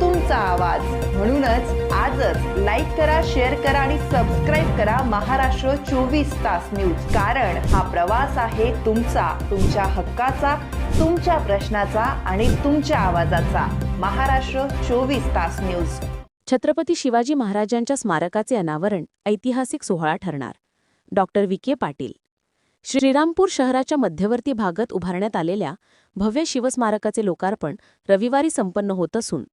तुमचा आवाज. म्हणूनच आजच लाईक करा शेअर करा आणि सबस्क्राईब करा महाराष्ट्र चोवीस तास न्यूज कारण हा प्रवास आहे तुमचा तुमच्या हक्काचा तुमच्या प्रश्नाचा आणि तुमच्या आवाजाचा. महाराष्ट्र चोवीस तास न्यूज छत्रपती शिवाजी महाराजांच्या स्मारकाचे अनावरण ऐतिहासिक सोहळा ठरणार. डॉक्टर विखे पाटील. श्रीरामपूर शहराच्या मध्यवर्ती भागात उभारण्यात आलेल्या भव्य शिवस्मारकाचे लोकार्पण रविवारी संपन्न होत असून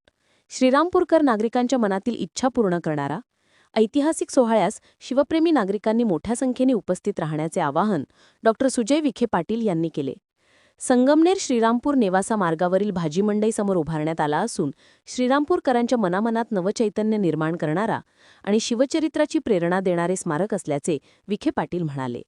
श्रीरामपूरकर नागरिकांच्या मनातील इच्छा पूर्ण करणारा ऐतिहासिक सोहळ्यास शिवप्रेमी नागरिकांनी मोठ्या संख्येने उपस्थित राहण्याचे आवाहन डॉ. सुजय विखे पाटील यांनी केले. संगमनेर श्रीरामपूर नेवासा मार्गावरील भाजी मंडईसमोर उभारण्यात आला असून श्रीरामपूरकरांच्या मनामनात नवचैतन्य निर्माण करणारा आणि शिवचरित्राची प्रेरणा देणारे स्मारक असल्याचे विखे पाटील म्हणाले.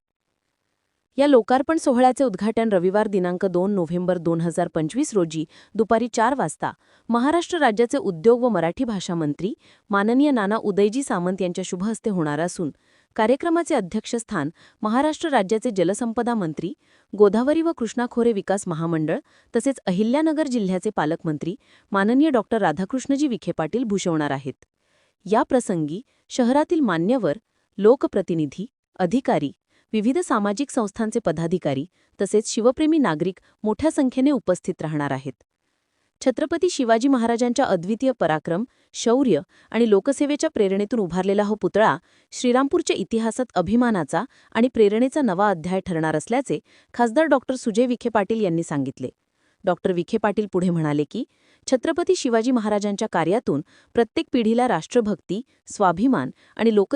या लोकार्पण सोहळ्याचे उद्घाटन रविवार दिनांक दोन नोव्हेंबर दोन हजार पंचवीस रोजी दुपारी चार वाजता महाराष्ट्र राज्याचे उद्योग व मराठी भाषा मंत्री माननीय नाना उदयजी सामंत यांच्या शुभ हस्ते होणार असून कार्यक्रमाचे अध्यक्षस्थान महाराष्ट्र राज्याचे जलसंपदा मंत्री गोदावरी व कृष्णा खोरे विकास महामंडळ तसेच अहिल्यानगर जिल्ह्याचे पालकमंत्री माननीय डॉक्टर राधाकृष्णजी विखे पाटील भूषवणार आहेत. या प्रसंगी शहरातील मान्यवर लोकप्रतिनिधी अधिकारी विविध सामाजिक संस्थांचे पदाधिकारी तसेच शिवप्रेमी नागरिक मोठ्या संख्येने उपस्थित राहणार आहेत. छत्रपती शिवाजी महाराजांच्या अद्वितीय पराक्रम शौर्य आणि लोकसेवेच्या प्रेरणेतून उभारलेला हा पुतळा श्रीरामपूरच्या इतिहासात अभिमानाचा आणि प्रेरणेचा नवा अध्याय ठरणार असल्याचे खासदार डॉक्टर सुजय विखे पाटील यांनी सांगितले. डॉक्टर विखे पाटील पुढे म्हणाले की छत्रपती शिवाजी महाराजांच्या कार्यातून प्रत्येक पिढीला राष्ट्रभक्ती स्वाभिमान आणि लोक